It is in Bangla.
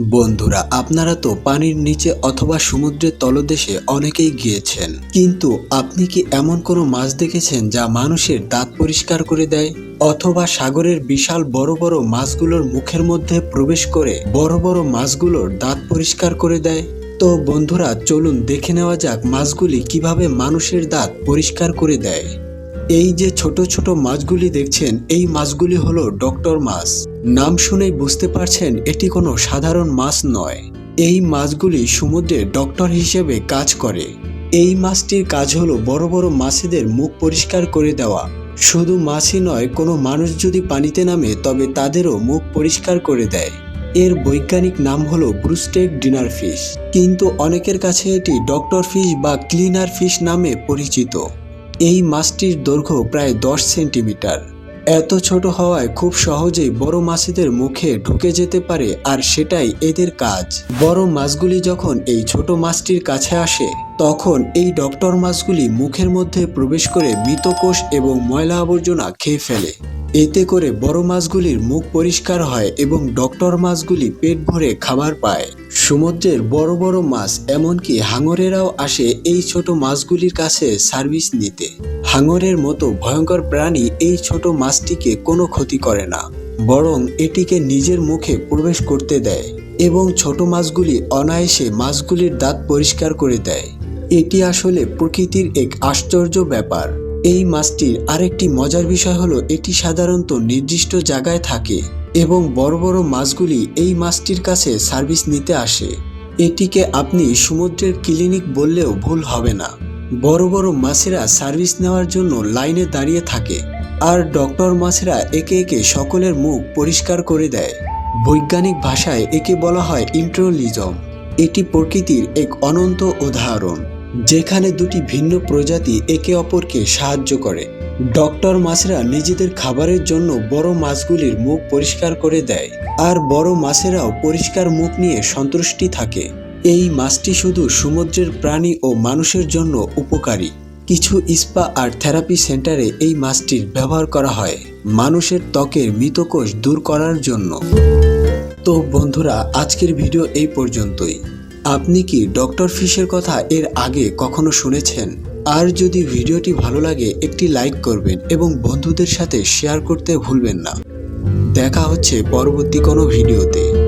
বন্ধুরা, আপনারা তো পানির নিচে অথবা সমুদ্রের তলদেশে অনেকেই গিয়েছেন। কিন্তু আপনি কি এমন কোনো মাছ দেখেছেন যা মানুষের দাঁত পরিষ্কার করে দেয়? অথবা সাগরের বিশাল বড় বড় মাছগুলোর মুখের মধ্যে প্রবেশ করে বড় বড় মাছগুলোর দাঁত পরিষ্কার করে দেয়? তো বন্ধুরা, চলুন দেখে নেওয়া যাক মাছগুলি কীভাবে মানুষের দাঁত পরিষ্কার করে দেয়। এই যে ছোট ছোট মাছগুলি দেখছেন, এই মাছগুলি হলো ডক্টর মাছ। নাম শুনেই বুঝতে পারছেন এটি কোনো সাধারণ মাছ নয়। এই মাছগুলি সমুদ্রে ডক্টর হিসেবে কাজ করে। এই মাছটির কাজ হলো বড় বড় মাছেদের মুখ পরিষ্কার করে দেওয়া। শুধু মাছই নয়, কোনো মানুষ যদি পানিতে নামে, তবে তাদেরও মুখ পরিষ্কার করে দেয়। এর বৈজ্ঞানিক নাম হলো ব্রুস্টেক ডিনার ফিশ। কিন্তু অনেকের কাছে এটি ডক্টর ফিশ বা ক্লিনার ফিশ নামে পরিচিত। এই মাছটির দৈর্ঘ্য প্রায় দশ সেন্টিমিটার। এত ছোট হওয়ায় খুব সহজেই বড় মাছেদের মুখে ঢুকে যেতে পারে, আর সেটাই এদের কাজ। বড় মাছগুলি যখন এই ছোট মাছটির কাছে আসে, তখন এই ডক্টর মাছগুলি মুখের মধ্যে প্রবেশ করে মৃতকোষ এবং ময়লা আবর্জনা খেয়ে ফেলে। এতে করে বড় মাছগুলির মুখ পরিষ্কার হয় এবং ডক্টর মাছগুলি পেট ভরে খাবার পায়। সমুদ্রের বড় বড় মাছ এমনকি হাঙরেরাও আসে এই ছোট মাছগুলির কাছে সার্ভিস নিতে। হাঙরের মতো ভয়ঙ্কর প্রাণী এই ছোট মাছটিকে কোনো ক্ষতি করে না, বরং এটিকে নিজের মুখে প্রবেশ করতে দেয় এবং ছোট মাছগুলি অনায়াসে মাছগুলির দাঁত পরিষ্কার করে দেয়। এটি আসলে প্রকৃতির এক আশ্চর্য ব্যাপার। এই মাছটির আরেকটি মজার বিষয় হলো, এটি সাধারণত নির্দিষ্ট জায়গায় থাকে এবং বড় বড় মাছগুলি এই মাছটির কাছে সার্ভিস নিতে আসে। এটিকে আপনি সমুদ্রের ক্লিনিক বললেও ভুল হবে না। বড় বড় মাছেরা সার্ভিস নেওয়ার জন্য লাইনে দাঁড়িয়ে থাকে আর ডক্টর মাছেরা একে একে সকলের মুখ পরিষ্কার করে দেয়। বৈজ্ঞানিক ভাষায় একে বলা হয় ইন্ট্রোলিজম। এটি প্রকৃতির এক অনন্ত উদাহরণ। যেখানে দুটি ভিন্ন প্রজাতি একে অপরকে সাহায্য করে। ডক্টর মাছেরা নিজেদের খাবারের জন্য বড় মাছগুলির মুখ পরিষ্কার করে দেয়, আর বড় মাছেরাও পরিষ্কার মুখ নিয়ে সন্তুষ্টি থাকে। এই মাছটি শুধু সমুদ্রের প্রাণী ও মানুষের জন্য উপকারী। কিছু ইস্পা আর থেরাপি সেন্টারে এই মাছটির ব্যবহার করা হয়, মানুষের ত্বকের মৃতকোষ দূর করার জন্য। তো বন্ধুরা, আজকের ভিডিও এই পর্যন্তই। আপনি কি ডক্টর ফিশের কথা এর আগে কখনো শুনেছেন? আর যদি ভিডিওটি ভালো লাগে, একটি লাইক করবেন এবং বন্ধুদের সাথে শেয়ার করতে ভুলবেন না। দেখা হচ্ছে পরবর্তী কোনো ভিডিওতে।